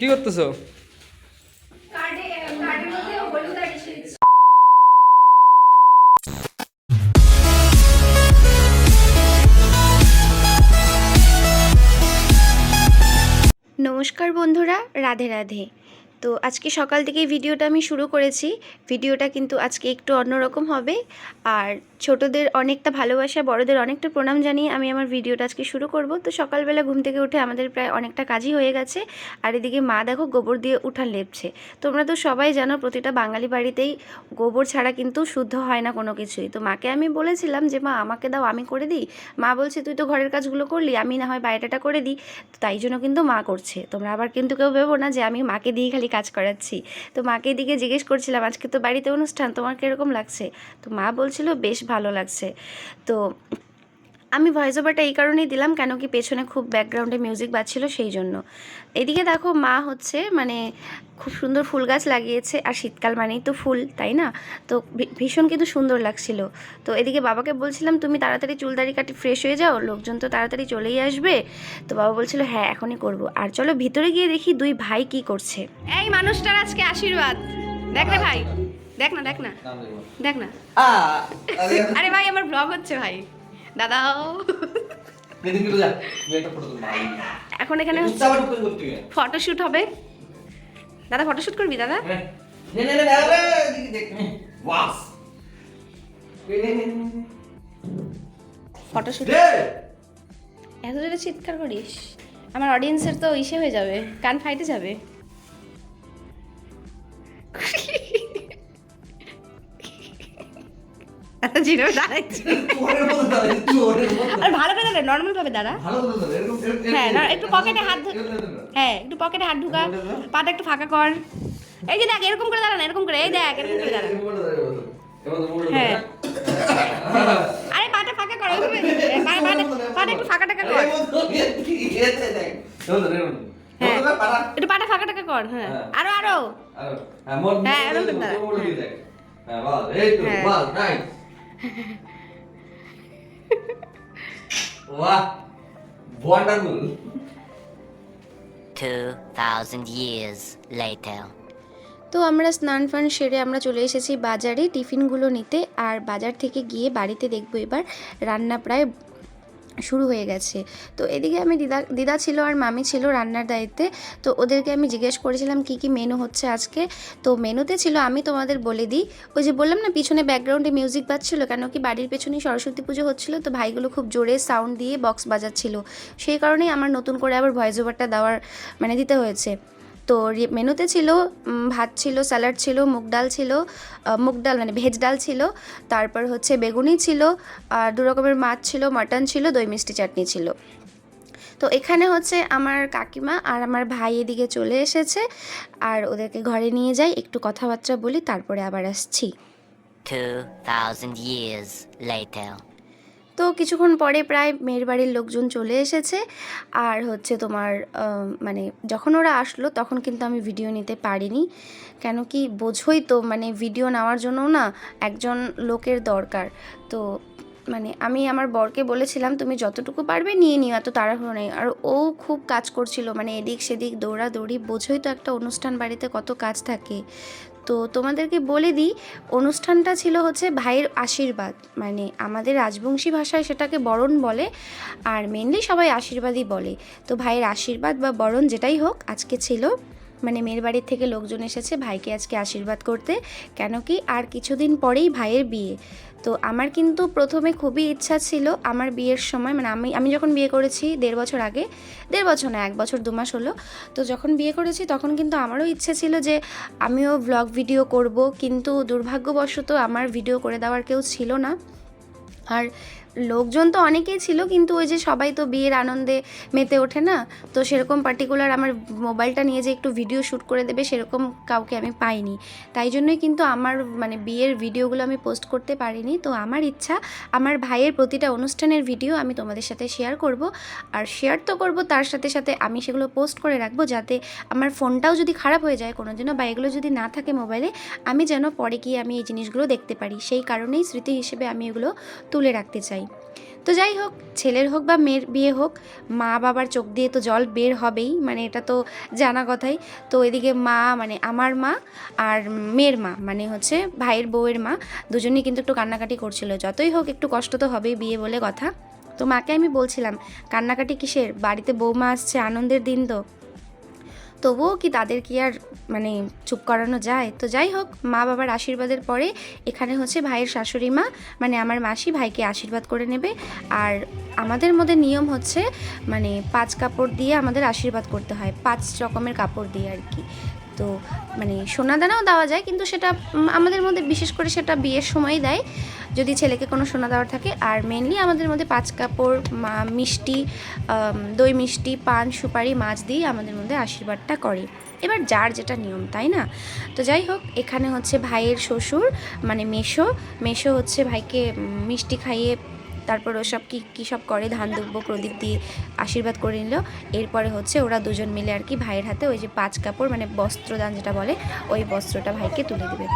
কি করতেছো। নমস্কার বন্ধুরা রাধে রাধে। তো আজকে সকাল থেকে ভিডিওটা আমি শুরু করেছি। ভিডিওটা কিন্তু আজকে একটু অন্যরকম হবে। আর ছোটদের অনেকটা ভালোবাসা, বড়দের অনেকটা প্রণাম জানিয়ে আমি আমার ভিডিওটা আজকে শুরু করব। তো সকালবেলা ঘুম থেকে উঠে আমাদের প্রায় অনেকটা কাজই হয়ে গেছে। আর এদিকে মা দেখো গোবর দিয়ে উঠান লেপছে। তোমরা তো সবাই জানো প্রতিটা বাঙালি বাড়িতেই গোবর ছাড়া কিন্তু শুদ্ধ হয় না কোনো কিছুই। তো মাকে আমি বলেছিলাম যে, মা, আমাকে দাও, আমি করে দিই। মা বলছে, তুই তো ঘরের কাজগুলো করলি, আমি না হয় বাইরেটা করে দিই। তাই জন্য কিন্তু মা করছে। তোমরা আবার কিন্তু কেউ ভেবো না যে, আমি মাকে দিয়ে খালি কাজ করাচ্ছি। তো মাকে এদিকে জিজ্ঞেস করছিলাম, আজকে তো বাড়িতে অনুষ্ঠান, তোমার কীরকম লাগছে? তো মা বলছিল, বেশ ভালো লাগছে। তো আমি ভয়েস ওভারটা এই কারণেই দিলাম কেন কি পেছনে খুব ব্যাকগ্রাউন্ডে মিউজিক বাজছিল সেই জন্য। এদিকে দেখো মা হচ্ছে মানে খুব সুন্দর ফুল গাছ লাগিয়েছে, আর শীতকাল মানেই তো ফুল, তাই না? তো ভীষণ কিন্তু সুন্দর লাগছিল। তো এদিকে বাবাকে বলছিলাম, তুমি তাড়াতাড়ি চুল দাড়ি কাটি ফ্রেশ হয়ে যাও, লোকজন তো তাড়াতাড়ি চলেই আসবে। তো বাবা বলছিল হ্যাঁ এখনই করব। আর চলো ভিতরে গিয়ে দেখি দুই ভাই কি করছে। এই মানুষটার আজকে আশীর্বাদ। দেখ না ভাই। দেখ না দেখ না। দেখ না। আরে ভাই আমার ব্লগ হচ্ছে ভাই। দাদা এখন এখানে ফটোশুট হবে। দাদা ফটোশুট করবি দাদা? ফটোশুট এত জোরে চিৎকার করিস? আমার অডিয়েন্সের তো ইসে হয়ে যাবে। কান ফাইটে যাবে। জিরো দাঁড়াচ্ছি আর ভালো করে দাঁড়া নর্মাল ভাবে দাঁড়া হ্যাঁ না একটু পকেটে হাত হ্যাঁ একটু পকেটে হাত ঢুকা পাটা একটু ফাঁকা কর এই যে দেখ এরকম করে দাঁড়া না এরকম করে এই দেখ এরকম করে দাঁড়া হ্যাঁ আরে পাটা ফাঁকা কর পাটা একটু ফাঁকা টাকা কর হ্যাঁ একটু পাটা ফাঁকা টাকা কর হ্যাঁ আরও আরও হ্যাঁ, এরকম করে দাঁড়া। হ্যাঁ। বাহ ওয়ান্ডারফুল 2,000 years later. তো আমরা স্নান ফান সেরে আমরা চলে এসেছি বাজারে টিফিনগুলো নিতে আর বাজার থেকে গিয়ে বাড়িতে দেখব এবার রান্না প্রায় শুরু হয়ে গেছে। তো এদিকে আমি দিদা দিদা ছিল আর মামি ছিল রান্নার দায়িত্বে। তো ওদেরকে আমি জিজ্ঞেস করেছিলাম, কি কি মেনু হচ্ছে আজকে? তো মেনুতে ছিল, আমি তোমাদের বলে দিই, ওই যে বললাম না, পিছনে ব্যাকগ্রাউন্ডে মিউজিক বাজছিল, কেন কি বাড়ির পেছনেই সরস্বতী পুজো হচ্ছিল, তো ভাইগুলো খুব জোরে সাউন্ড দিয়ে বক্স বাজাচ্ছিল। সেই কারণেই আমার নতুন করে আবার ভয়েস ওভারটা দেওয়ার মানে দিতে হয়েছে। তো মেনুতে ছিল ভাত ছিল স্যালাড ছিল মুগ ডাল ছিল মুগ ডাল মানে ভেজ ডাল ছিল তারপর হচ্ছে বেগুনি ছিল আর দু রকমের মাছ ছিল মাটন ছিল দই মিষ্টি চাটনি ছিল তো এখানে হচ্ছে আমার কাকিমা আর আমার ভাই এদিকে চলে এসেছে আর ওদেরকে ঘরে নিয়ে যাই একটু কথাবার্তা বলি তারপরে আবার আসছি 2,000 years later. তো কিছুক্ষণ পরে প্রায় মেয়ের বাড়ির লোকজন চলে এসেছে। আর হচ্ছে তোমার মানে যখন ওরা আসলো তখন কিন্তু আমি ভিডিও নিতে পারিনি। কেন কি বোঝোই তো মানে ভিডিও নেওয়ার জন্য না একজন লোকের দরকার। তো মানে আমি আমার বরকে বলেছিলাম, তুমি যতটুকু পারবে নিয়ে নিও, এত তাড়াহুড়ো নেই। আর ও খুব কাজ করছিল মানে এদিক সেদিক দৌড়াদৌড়ি, বোঝোই তো একটা অনুষ্ঠান বাড়িতে কত কাজ থাকে। তো তোমাদেরকে বলে দিই, অনুষ্ঠানটা ছিল হচ্ছে ভাইয়ের আশীর্বাদ। মানে আমাদের রাজবংশী ভাষায় সেটাকে বরণ বলে আর মেনলি সবাই আশীর্বাদই বলে। তো ভাইয়ের আশীর্বাদ বা বরণ যেটাই হোক, আজকে ছিল মানে মেয়ের বাড়ির থেকে লোকজন এসেছে ভাইকে আজকে আশীর্বাদ করতে। কেন কি আর কিছুদিন পরেই ভাইয়ের বিয়ে। তো আমার কিন্তু প্রথমে খুবই ইচ্ছা ছিল আমার বিয়ের সময় মানে আমি আমি যখন বিয়ে করেছি দেড় বছর আগে, দেড় বছর না, এক বছর, দু মাস হলো, তো যখন বিয়ে করেছি তখন কিন্তু আমারও ইচ্ছে ছিল যে আমিও ব্লগ ভিডিও করব, কিন্তু দুর্ভাগ্যবশত আমার ভিডিও করে দেওয়ার কেউ ছিল না। আর লোকজন তো অনেকেই ছিল, কিন্তু ওই যে সবাই তো বিয়ের আনন্দে মেতে ওঠে না। তো সেরকম পার্টিকুলার আমার মোবাইলটা নিয়ে যে একটু ভিডিও শ্যুট করে দেবে, সেরকম কাউকে আমি পাইনি। তাই জন্যই কিন্তু আমার মানে বিয়ের ভিডিওগুলো আমি পোস্ট করতে পারিনি। তো আমার ইচ্ছা, আমার ভাইয়ের প্রতিটা অনুষ্ঠানের ভিডিও আমি তোমাদের সাথে শেয়ার করব। আর শেয়ার তো করব, তার সাথে সাথে আমি সেগুলো পোস্ট করে রাখব, যাতে আমার ফোনটাও যদি খারাপ হয়ে যায় কোনো জন্য বা এগুলো যদি না থাকে মোবাইলে আমি যেন পরে গিয়ে আমি এই জিনিসগুলো দেখতে পারি। সেই কারণেই স্মৃতি হিসেবে আমি এগুলো তুলে রাখতে চাই। তো যাই হোক, ছেলের হোক বা মেয়ের বিয়ে হোক, মা বাবার চোখ দিয়ে তো জল বের হবেই মানে এটা তো জানা কথাই। তো এদিকে মা মানে আমার মা আর মেয়ের মা মানে হচ্ছে ভাইয়ের বউয়ের মা, দুজনেই কিন্তু একটু কান্নাকাটি করছিল। যতই হোক, একটু কষ্ট তো হবেই বিয়ে বলে কথা। তো মাকে আমি বলছিলাম, কান্নাকাটি কিসের? বাড়িতে বৌমা আসছে, আনন্দের দিন তো। তবুও কি তাদের কি আর মানে চুপ করানো যায়? তো যাই হোক, মা বাবার আশীর্বাদের পরে এখানে হচ্ছে ভাইয়ের শাশুড়ি মা মানে আমার মাসি ভাইকে আশীর্বাদ করে নেবে। আর আমাদের মধ্যে নিয়ম হচ্ছে মানে পাঁচ কাপড় দিয়ে আমাদের আশীর্বাদ করতে হয়, পাঁচ রকমের কাপড় দিয়ে আর কি। তো মানে সোনা দানাও দেওয়া যায়, কিন্তু সেটা আমাদের মধ্যে বিশেষ করে সেটা বিয়ের সময় দেয়। যদি ছেলেকে কোনো সোনা দেওয়ার থাকে, আর মেনলি আমাদের মধ্যে পাঁচ কাপড়, মা- মিষ্টি দই মিষ্টি, পান, সুপারি, মাছ দিয়ে আমাদের মধ্যে আশীর্বাদটা করে। এবার যার যেটা নিয়ম, তাই না? তো যাই হোক, এখানে হচ্ছে ভাইয়ের শ্বশুর মানে মেশো। মেশো হচ্ছে ভাইকে মিষ্টি খাইয়ে তারপর ওসব কী কী সব করে? ধান, দুব্ব, প্রদীপ দিয়ে আশীর্বাদ করে নিল। এরপরে হচ্ছে ওরা দুজন মিলে আর কি ভাইয়ের হাতে ওই যে পাঁচ কাপড় মানে বস্ত্রদান যেটা বলে, ওই বস্ত্রটা ভাইকে তুলে দেবে।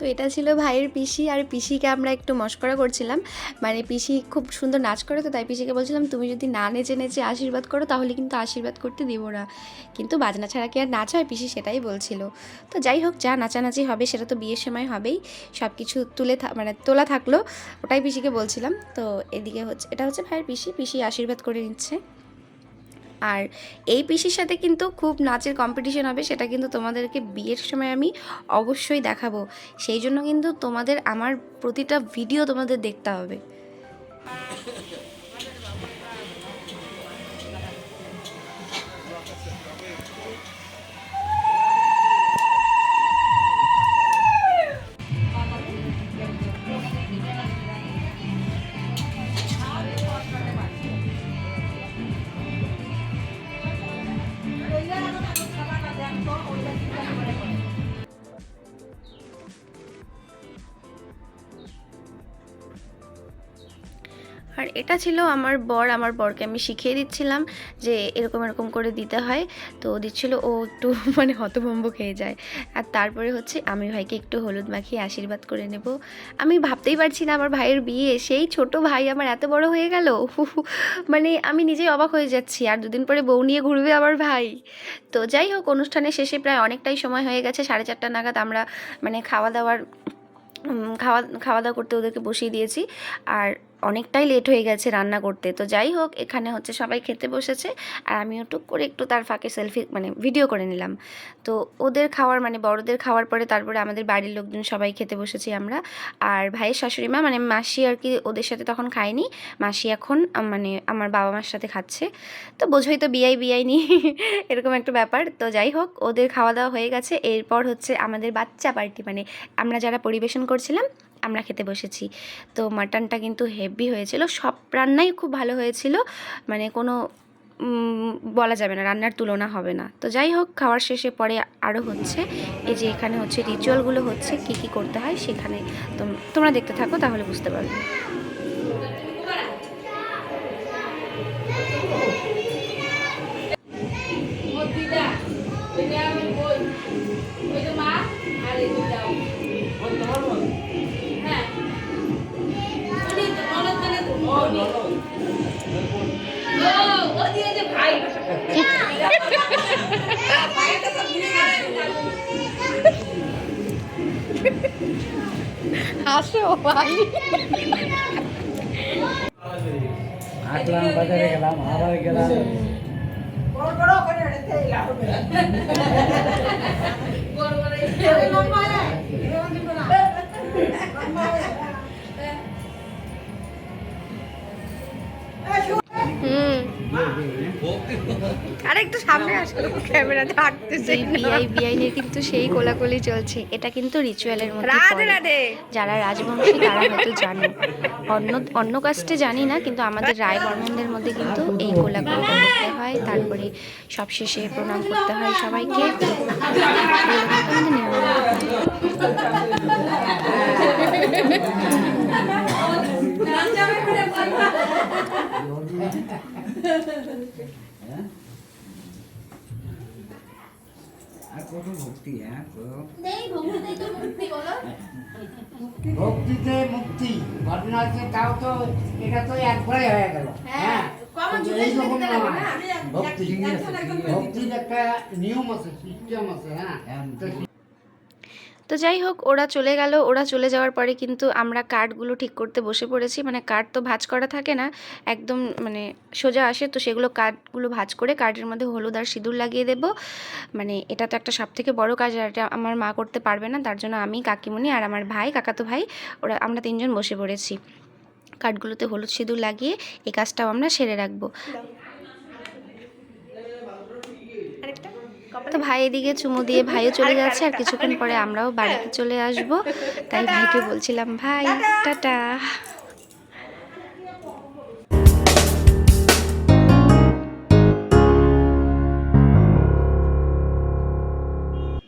তো এটা ছিল ভাইয়ের পিসি আর পিসিকে আমরা একটু মস্করা করছিলাম। মানে পিসি খুব সুন্দর নাচ করে তো তাই পিসিকে বলছিলাম, তুমি যদি না নেচে নেচে আশীর্বাদ করো তাহলে কিন্তু আশীর্বাদ করতে দিব না। কিন্তু বাজনা ছাড়া কি আর নাচ হয়? পিসি সেটাই বলছিল। তো যাই হোক, যা নাচানাচি হবে সেটা তো বিয়ের সময় হবেই। সব কিছু তুলে মানে তোলা থাকল, ওটাই পিসিকে বলছিলাম। তো এদিকে হচ্ছে, এটা হচ্ছে ভাইয়ের পিসি। পিসি আশীর্বাদ করে নিচ্ছে। আর এই পিসির সাথে কিন্তু খুব নাচের কম্পিটিশন হবে, সেটা কিন্তু তোমাদেরকে বিয়ের সময় আমি অবশ্যই দেখাবো। সেই জন্য কিন্তু তোমাদের আমার প্রতিটা ভিডিও তোমাদের দেখতে হবে। আর এটা ছিল আমার বর, আমার বরকে আমি শিখিয়ে দিচ্ছিলাম যে এরকম এরকম করে দিতে হয়। তো দিচ্ছিল, ও একটু মানে হতভম্ব খেয়ে যায়। আর তারপরে হচ্ছে আমি ভাইকে একটু হলুদ মাখিয়ে আশীর্বাদ করে নেব। আমি ভাবতেই পারছি না, আমার ভাইয়ের বিয়ে, সেই ছোট ভাই আমার এত বড় হয়ে গেল। মানে আমি নিজেই অবাক হয়ে যাচ্ছি, আর দুদিন পরে বউ নিয়ে ঘুরবে আমার ভাই। তো যাই হোক, অনুষ্ঠানের শেষে প্রায় অনেকটাই সময় হয়ে গেছে, সাড়ে চারটা নাগাদ আমরা মানে খাওয়া দাওয়ার খাওয়া খাওয়া দাওয়া করতে ওদেরকে বসিয়ে দিয়েছি। আর অনেকটাই লেট হয়ে গেছে রান্না করতে। তো যাই হোক, এখানে হচ্ছে সবাই খেতে বসেছে আর আমিও টুক করে একটু তার ফাঁকে সেলফি মানে ভিডিও করে নিলাম। তো ওদের খাওয়ার মানে বড়দের খাওয়ার পরে তারপরে আমাদের বাড়ির লোকজন সবাই খেতে বসেছি আমরা। আর ভাইয়ের শাশুড়ি মা মানে মাসি আর কি ওদের সাথে তখন খায়নি। মাসি এখন মানে আমার বাবা মার সাথে খাচ্ছে। তো বোঝোই তো বিয়াই বিয়াই নি এরকম একটা ব্যাপার। তো যাই হোক, ওদের খাওয়া দাওয়া হয়ে গেছে। এরপর হচ্ছে আমাদের বাচ্চা পার্টি মানে আমরা যারা পরিবেশন করছিলাম আমরা খেতে বসেছি। তো মাটনটা কিন্তু হেভি হয়েছিল। সব রান্নাই খুব ভালো হয়েছিল। মানে কোনো বলা যাবে না, রান্নার তুলনা হবে না। তো যাই হোক, খাওয়ার শেষে পরে আরও হচ্ছে। এই যে এখানে হচ্ছে রিচুয়ালগুলো হচ্ছে, কি কি করতে হয় সেখানে তোম- তোমরা দেখতে থাকো, তাহলে বুঝতে পারবে। আসো ভাই। আসলাম বাজারে গেলাম আবার গেলাম। হুম আর একটু সামনে আসো ক্যামেরাতে হাঁটতেছে। বিআই বিআইনের কিন্তু সেই কোলাকুলি চলছে। এটা কিন্তু রিচুয়ালের মধ্যে রাধে রাধে। যারা রাজবংশী তারা হয়তো জানে। অন্য অন্য কাস্টে জানি না কিন্তু আমাদের রায় বর্মনদের মধ্যে কিন্তু এই কোলাকুলিটা করতে হয়। তারপরে সবশেষে প্রণাম করতে হয় সবাইকে। আমাদের নিয়ম। আর কত ভক্তি হ্যাঁ? ভক্তি? তো ভক্তি বলো। ভক্তিতে মুক্তি ঘটনা হচ্ছে তাও তো এটা তো একবারে হয়ে গেল। হ্যাঁ ভক্তির একটা নিয়ম আছে সিস্টেম আছে হ্যাঁ? তো যাই হোক, ওরা চলে গেল। ওরা চলে যাওয়ার পরে কিন্তু আমরা কার্ডগুলো ঠিক করতে বসে পড়েছি। মানে কার্ড তো ভাঁজ করা থাকে না, একদম মানে সোজা আসে। তো সেগুলো কার্ডগুলো ভাঁজ করে কার্ডের মধ্যে হলুদ আর সিঁদুর লাগিয়ে দেব। মানে এটা তো একটা সব থেকে বড় কাজ, আর এটা আমার মা করতে পারবে না। তার জন্য আমি, কাকিমণি আর আমার ভাই, কাকাতো ভাই, ওরা, আমরা তিনজন বসে পড়েছি। কার্ডগুলোতে হলুদ সিঁদুর লাগিয়ে এই কাজটাও আমরা সেরে রাখব। তো ভাই এদিকে চুমু দিয়ে ভাইও চলে যাচ্ছে, আর কিছুক্ষণ পরে আমরাও বাড়িতে চলে আসব। তাই ভাইকে বলছিলাম, ভাই, টাটা।